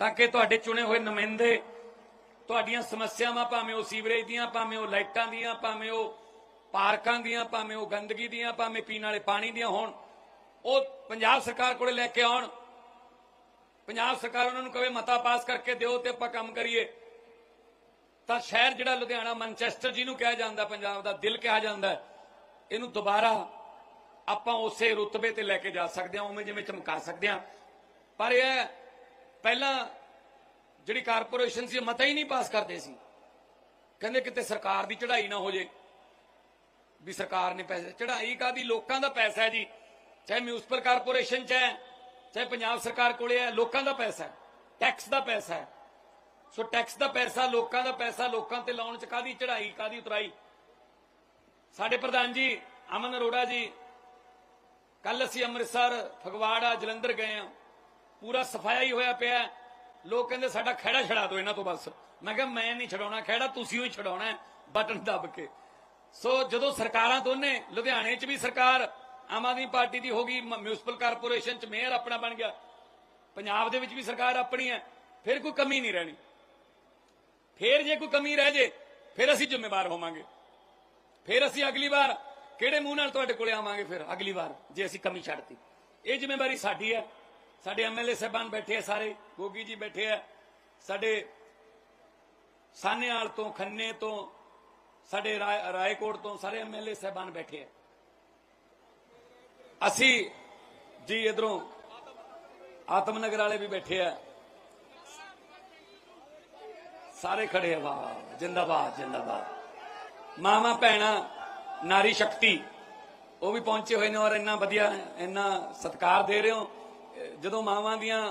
ਤਾਂ ਕਿ ਤੁਹਾਡੇ ਚੁਣੇ ਹੋਏ ਨੁਮਾਇੰਦੇ ਤੁਹਾਡੀਆਂ ਸਮੱਸਿਆਵਾਂ ਭਾਵੇਂ ਉਹ ਸੀਵਰੇਜ ਦੀਆਂ, ਭਾਵੇਂ ਉਹ ਲਾਈਟਾਂ ਦੀਆਂ, ਭਾਵੇਂ ਉਹ ਪਾਰਕਾਂ ਦੀਆਂ, ਭਾਵੇਂ ਉਹ ਗੰਦਗੀ ਦੀਆਂ, ਭਾਵੇਂ ਪੀਣ ਵਾਲੇ ਪਾਣੀ ਦੀਆਂ ਹੋਣ, ਉਹ ਪੰਜਾਬ ਸਰਕਾਰ ਕੋਲੇ ਲੈ ਕੇ ਆਉਣ। ਪੰਜਾਬ ਸਰਕਾਰ ਉਹਨਾਂ ਨੂੰ ਕਵੇ ਮਤਾ ਪਾਸ ਕਰਕੇ ਦਿਓ ਤੇ ਆਪਾਂ ਕੰਮ ਕਰੀਏ। ਤਾਂ ਸ਼ਹਿਰ ਜਿਹੜਾ ਲੁਧਿਆਣਾ, ਮੈਨਚੈਸਟਰ ਜਿਹਨੂੰ ਕਿਹਾ ਜਾਂਦਾ ਪੰਜਾਬ ਦਾ, ਦਿਲ ਕਿਹਾ ਜਾਂਦਾ, ਇਹਨੂੰ ਦੁਬਾਰਾ ਆਪਾਂ ਉਸੇ ਰੁਤਬੇ ਤੇ ਲੈ ਕੇ ਜਾ ਸਕਦੇ ਹਾਂ, ਉਵੇਂ ਜਿਵੇਂ ਚਮਕਾ ਸਕਦੇ ਹਾਂ। ਪਰ ਇਹ ਪਹਿਲਾਂ ਜਿਹੜੀ ਕਾਰਪੋਰੇਸ਼ਨ ਸੀ ਮਤਾ ਹੀ ਨਹੀਂ ਪਾਸ ਕਰਦੇ ਸੀ। ਕਹਿੰਦੇ ਕਿਤੇ ਸਰਕਾਰ ਦੀ ਚੜ੍ਹਾਈ ਨਾ ਹੋ ਜੇ, ਵੀ ਸਰਕਾਰ ਨੇ ਪੈਸੇ ਚੜ੍ਹਾਈ ਕਾਦੀ ਲੋਕਾਂ ਦਾ ਪੈਸਾ ਹੈ ਜੀ। ਚਾਹੇ ਮਿਊਨਿਸਪਲ ਕਾਰਪੋਰੇਸ਼ਨ ਚ ਹੈ, ਚਾਹੇ ਪੰਜਾਬ ਸਰਕਾਰ ਕੋਲੇ ਹੈ, ਲੋਕਾਂ ਦਾ ਪੈਸਾ ਹੈ। ਟੈਕਸ ਦਾ ਪੈਸਾ ਹੈ। ਸੋ ਟੈਕਸ ਦਾ ਪੈਸਾ, ਲੋਕਾਂ ਦਾ ਪੈਸਾ, ਲੋਕਾਂ ਤੇ ਲਾਉਣ ਚ ਕਾਦੀ ਚੜ੍ਹਾਈ ਕਾਦੀ ਉਤਰਾਈ? ਸਾਡੇ ਪ੍ਰਧਾਨ ਜੀ ਅਮਨ ਅਰੋੜਾ ਜੀ ਕੱਲ ਅਸੀਂ ਅੰਮ੍ਰਿਤਸਰ, ਫਗਵਾੜਾ, ਜਲੰਧਰ ਗਏ ਆ ਪੂਰਾ ਸਫਾਇਆ ਹੀ ਹੋਇਆ ਪਿਆ। ਲੋਕ ਕਹਿੰਦੇ ਸਾਡਾ ਖਹਿੜਾ ਛੜਾ ਦਿਓ ਇਹਨਾਂ ਤੋਂ ਬਸ। ਮੈਂ ਕਿਹਾ, ਮੈਂ ਨਹੀਂ ਛਡਾਉਣਾ ਖਹਿੜਾ, ਤੁਸੀਂ ਹੀ ਛਡਾਉਣਾ ਬਟਨ ਦੱਬ ਕੇ। ਸੋ ਜਦੋਂ ਸਰਕਾਰਾਂ ਦੋਨੇ, ਲੁਧਿਆਣੇ 'ਚ ਵੀ ਸਰਕਾਰ, ਆਮ ਆਦਮੀ ਪਾਰਟੀ ਦੀ ਹੋ ਗਈ, ਮ- ਮਿਊਨਿਸਪਲ ਕਾਰਪੋਰੇਸ਼ਨ 'ਚ ਮੇਅਰ ਆਪਣਾ ਬਣ ਗਿਆ। ਪੰਜਾਬ ਦੇ ਵਿੱਚ ਵੀ ਸਰਕਾਰ ਆਪਣੀ ਹੈ, ਫਿਰ ਕੋਈ ਕਮੀ ਨਹੀਂ ਰਹਿਣੀ। ਫਿਰ ਜੇ ਕੋਈ ਕਮੀ ਰਹਿ ਜੇ, ਫਿਰ ਅਸੀਂ ਜ਼ਿੰਮੇਵਾਰ ਹੋਵਾਂਗੇ। ਫਿਰ ਅਸੀਂ ਅਗਲੀ ਵਾਰ ਕਿਹੜੇ ਮੂੰਹ ਨਾਲ ਤੁਹਾਡੇ ਕੋਲੇ ਆਵਾਂਗੇ ਫਿਰ, ਅਗਲੀ ਵਾਰ, ਜੇ ਅਸੀਂ ਕਮੀ ਛੱਡਤੀ। ਇਹ ਜ਼ਿੰਮੇਵਾਰੀ ਸਾਡੀ ਹੈ। ਸਾਡੇ ਐਮਐਲਏ ਸਾਹਿਬਾਨ ਬੈਠੇ ਆ ਸਾਰੇ, ਗੋਗੀ ਜੀ ਬੈਠੇ ਆ। ਸਾਡੇ ਸਾਨੇਵਾਲ ਤੋਂ, ਖੰਨੇ ਤੋਂ, ਸਾਡੇ ਰਾਏ- ਰਾਏਕੋਟ ਤੋਂ ਸਾਰੇ ਐਮਐਲਏ ਸਾਹਿਬਾਨ ਬੈਠੇ ਆ। ਅਸੀਂ ਜੀ ਇਧਰੋਂ ਆਤਮਨਗਰ ਵਾਲੇ ਵੀ ਬੈਠੇ ਆ। ਸਾਰੇ ਖੜੇ ਆ ਵਾਹ, ਜਿੰਦਾਬਾਦ ਜਿੰਦਾਬਾਦ। ਮਾਵਾ, ਭੈਣਾ, ਨਾਰੀ ਸ਼ਕਤੀ, ਉਹ ਵੀ ਪਹੁੰਚੇ ਹੋਏ ਨੇ ਔਰ ਇੰਨਾ ਵਧੀਆ, ਇੰਨਾ ਸਤਿਕਾਰ ਦੇ ਰਹੇ ਹੋ। ਜਦੋਂ ਮਾਵਾਂ ਦੀਆਂ